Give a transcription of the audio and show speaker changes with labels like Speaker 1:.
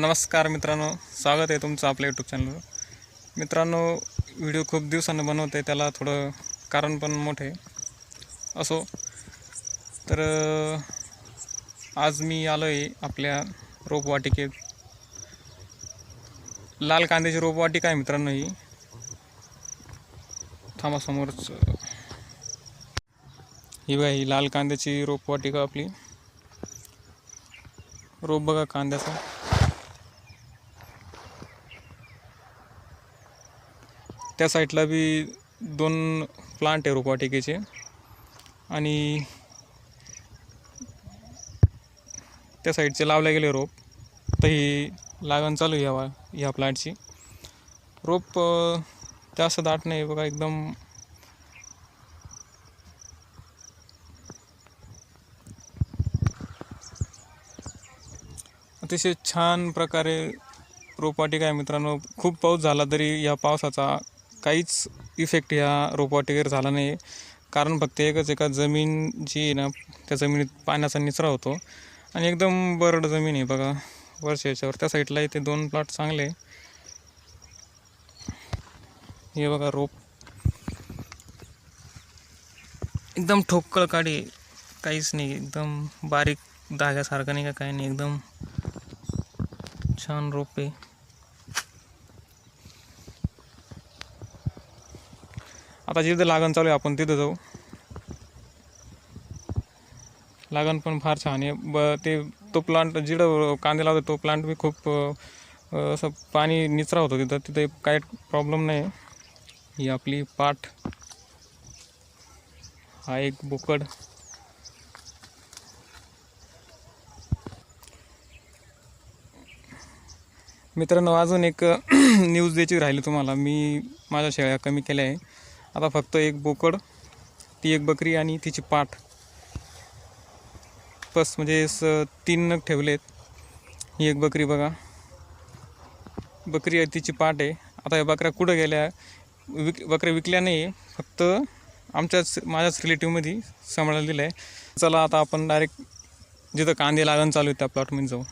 Speaker 1: नमस्कार मित्रांनो स्वागत आहे तुमचं आपल्या यूट्यूब चॅनलवर मित्रांनो व्हिडिओ खूप दिवसानं बनवते त्याला थोडं कारण पण मोठं आहे. असो तर आज मी आलो आहे आपल्या रोपवाटिकेत. लाल कांद्याची रोपवाटिका आहे मित्रांनो ही. थांबासमोरच ही बघा ही लाल कांद्याची रोपवाटिका आपली. रोप बघा कांद्याचा. त्या साईडला बी दोन प्लांट आहे रोपवाटिकेचे. आणि त्या साईडचे लावले गेले रोप. तर ही लागण चालू आहे या ह्या प्लांटची. रोप जास्त दाट नाही बघा एकदम अतिशय छान प्रकारे रोपवाटिका आहे मित्रांनो. खूप पाऊस झाला तरी या पावसाचा काहीच इफेक्ट या रोपवाटिकेवर झाला नाही कारण फक्त एकच एका जमीन जी आहे ना त्या जमिनीत पाण्याचा निचरा होतो. आणि एकदम बरड जमीन आहे बघा वरच्या याच्यावर त्या साईडला इथे दोन प्लॉट चांगले हे बघा रोप. एकदम ठोकळ काडी काहीच नाही एकदम बारीक धाग्यासारखं नाही का काही नाही. एकदम छान रोप आहे. आता जिथं लागण चालू आहे आपण तिथं जाऊ. लागण पण फार छान आहे. ब ते तो प्लांट जिडं कांदे लावतो तो प्लांट बी खूप असं पाणी निचरा होतो तिथं. तिथे काही प्रॉब्लेम नाही. ही आपली पाठ. हा एक बोकड. मित्रांनो अजून एक न्यूज द्यायची राहिली तुम्हाला. मी माझ्या शेळ्या कमी केल्या आहे. आता फक्त एक बोकड ती एक बकरी आणि तिची पाठ. बस म्हणजे स तीन नग ठेवलेत. ही एक बकरी बघा. बकरी आहे तिची पाठ आहे. आता या बकऱ्या कुठं गेल्या? विक बकऱ्या विकल्या नाही फक्त आमच्याच माझ्याच रिलेटिव्हमध्ये सांभाळलेलं आहे. चला आता आपण डायरेक्ट जिथं कांदे लागण चालू आहे त्या प्लॉटमध्ये जाऊ.